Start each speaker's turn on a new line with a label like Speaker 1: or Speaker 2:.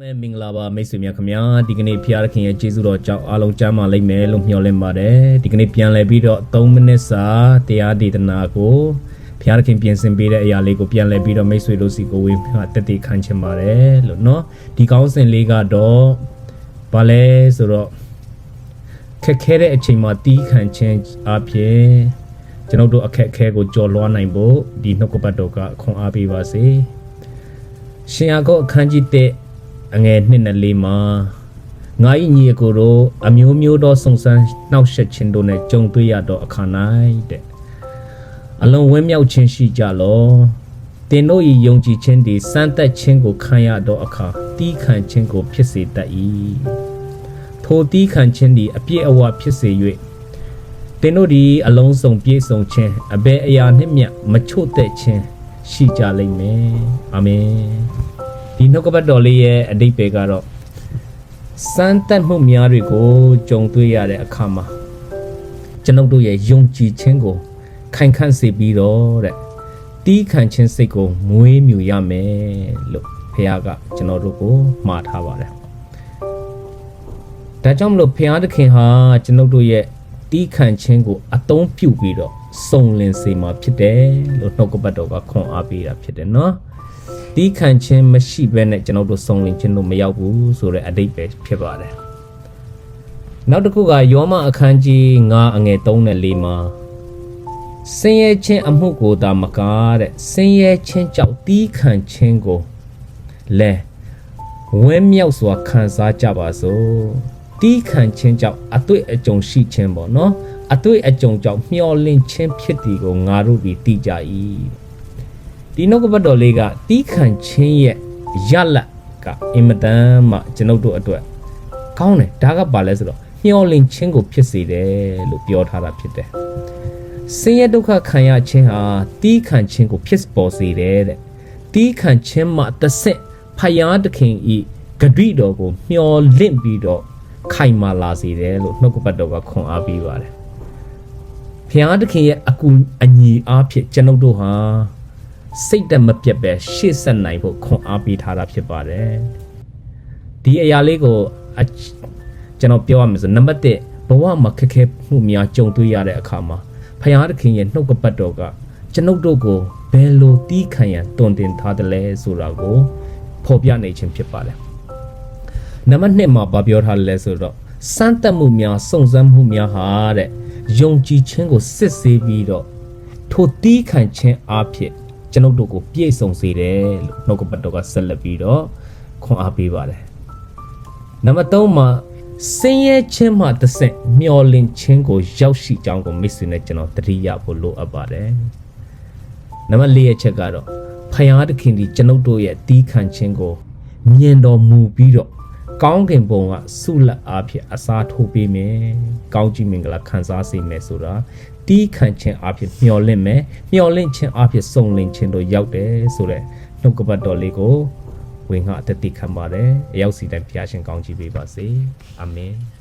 Speaker 1: မဲမင်္ဂလာပါမိတ်ဆွေများခင်ဗျာဒီကနေ့ဖျားခင်ရဲ့ကျေးဇူးတော်ကြောင့်အားလုံးကြားမှာလိမ့်မယ်လို့မျှော်လင့်ပါတယ်ဒီကနေ့ပြန်လည်ပြီးတော့3မိနစ်စာတရားဒေသနာကိုဖျားခင်ပြင်ဆင်ပေးတဲ့အရာလေးကိုပြန်လည်ပြီးတော့မိတ်ဆွေတို့စီကိုဝေမျှတက်တည်ခံချင်ပါတယ်လို့เนาะဒီကောင်းစဉ်လေးကတော့ဘာလဲဆိုတော့ခက်ခဲတဲ့အချိန်မှာတီးခံခြင်းအပြင်ကျွန်တော်တို့အခက်အခဲကိုကြော်လွှားနိုင်ဖို့ဒီနှုတ်ကပတ်တော်ကခွန်အားပေးပါစေရှင်ယာကုတ်အခန်းကြီး1 အငယ်1နဲ့4မှာငါ၏ညီအကိုတို့အမျိုးမျိုးသောစုံစမ်းနှောက်ယှက်ခြင်းတို့နဲ့ကြုံတွေ့ရသောအခါ၌တဲ့အလုံးဝင်းမြောက်ခြင်းရှိကြလောတင်တို့၏ယုံကြည်ခြင်းသည်စမ်းသက်ခြင်းကိုခံရသောအခါတီးခံခြင်းကိုဖြစ်စေတတ်၏ထိုတီးခံခြင်းသည်အပြည့်အဝဖြစ်စေ၍တင်တို့သည်အလုံးစုံပြည့်စုံခြင်းအဘယ်အရာနှင့်မျှမချို့တဲ့ခြင်းရှိကြလိမ့်မယ်အာမင် ဒီနှုတ်ကပတ်တော်လေးရဲ့အဓိပ္ပာယ်ကတော့စမ်းသက်မှုများတွေကိုကြုံတွေ့ရတဲ့အခါမှာကျွန်ုပ်တို့ရဲ့ယုံကြည်ခြင်းကိုခိုင်ခန့်စေပြီးတော့တဲ့တီးခံခြင်းစိတ်ကိုမွေးမြူရမယ်လို့ဖခင်ကကျွန်တော်တို့ကိုမှားထားပါတယ်ဒါကြောင့်မလို့ဖခင်သခင်ဟာကျွန်ုပ်တို့ရဲ့တီးခံခြင်းကိုအသုံးပြုပြီးတော့စုံလင်စေမှာဖြစ်တယ်လို့နှုတ်ကပတ်တော်ကခွန်အားပေးတာဖြစ်တယ်နော် တီးခံခြင်းမရှိဘဲနဲ့ကျွန်တော်တို့စုံလင်ခြင်းတို့မရောက်ဘူးဆိုတဲ့အတိတ်ပဲဖြစ်ပါတယ်နောက်တစ်ခုကယောမအခန်းကြီး9အငယ်3နဲ့4မှာဆင်းရဲခြင်းအမှုကိုသာမကားတဲ့ဆင်းရဲခြင်းကြောင့်တီးခံခြင်းကိုလဲဝဲမြောက်စွာခံစားကြပါစို့တီးခံခြင်းကြောင့်အတွေ့အကြုံရှိခြင်းပေါ့နော်အတွေ့အကြုံကြောင့်မျောလင့်ခြင်းဖြစ်သည်ကိုငါတို့ဒီသိကြ၏ ဒီနှုတ်ကပတ်တော်လေးကတီးခံခြင်းရဲ့ရလတ်ကအင်မတန်မှကျွန်ုပ်တို့အတွက်ကောင်းတယ်ဒါကဘာလဲဆိုတော့မျောလင့်ခြင်းကိုဖြစ်စေတယ်လို့ပြောထားတာဖြစ်တယ်ဆင်းရဲဒုက္ခခံရခြင်းဟာတီးခံခြင်းကိုဖြစ်ပေါ်စေတယ်တဲ့တီးခံခြင်းမှတစ်ဆက်ဖယားသခင်ဤဂတိတော်ကိုမျှော်လင့်ပြီးတော့ခိုင်မာလာစေတယ်လို့နှုတ်ကပတ်တော်ကခွန်အားပေးပါတယ်ဖယားသခင်ရဲ့အကူအညီအားဖြင့်ကျွန်ုပ်တို့ဟာ စိတ်တက်မပြတ်ပဲရှေ့ဆက်နိုင်ဖို့ခွန်အားပေးထားတာဖြစ်ပါတယ်ဒီအရာလေးကိုအကျွန်တော်ပြောရမယ်ဆိုနံပါတ်1ဘဝမှာခက်ခဲမှုများကြုံတွေ့ရတဲ့အခါမှာဖယားသခင်ရဲ့နှုတ်ကပတ်တော်ကကျွန်ုပ်တို့ကိုဘယ်လိုတီးခံရန်တွင်တင်ထားတယ်လဲဆိုတာကိုဖော်ပြနေခြင်းဖြစ်ပါတယ်။နံပါတ်1မှာဗာပြောထားတယ်လဲဆိုတော့စမ်းသပ်မှုများစုံစမ်းမှုများဟာတဲ့ယုံကြည်ခြင်းကိုစစ်ဆေးပြီးတော့ထိုတီးခံခြင်းအဖြစ် ကျွန်ုပ်တို့ကိုပြည့်စုံစေတယ်လို့နှုတ်ကပတ်တော်ကဆက်လက်ပြီးတော့ခွန်အားပေးပါတယ်။နံပါတ်3မှာစင်းရဲခြင်းမှတစ်ဆင့်မျောလင့်ခြင်းကိုရောက်ရှိကြောင်းကိုမိတ်ဆွေနဲ့ကျွန်တော်တတိယဖို့လိုအပ်ပါတယ်။နံပါတ်၄ရဲ့ချက်ကတော့ဖယားသခင်ဒီကျွန်ုပ်တို့ရဲ့တီးခံခြင်းကိုမြင်တော်မူပြီးတော့ကောင်းကင်ဘုံကဆုလက်အားဖြင့်အစားထိုးပေးမယ်။ကောင်းကြီးမင်္ဂလာခံစားစေမယ်ဆိုတာ တီးခံခြင်းအားဖြင့်မျောလင့်မယ်။မျောလင့်ခြင်းအားဖြင့်စုံလင်ခြင်းတို့ရောက်တယ်ဆိုတဲ့နှုတ်ကပတ်တော်လေးကိုဝင်ငှအသက်တည်ခံပါတယ်။အရောက်စီတိုင်းဖျားရှင်ကောင်းကြီးပေးပါစေ။အာမင်။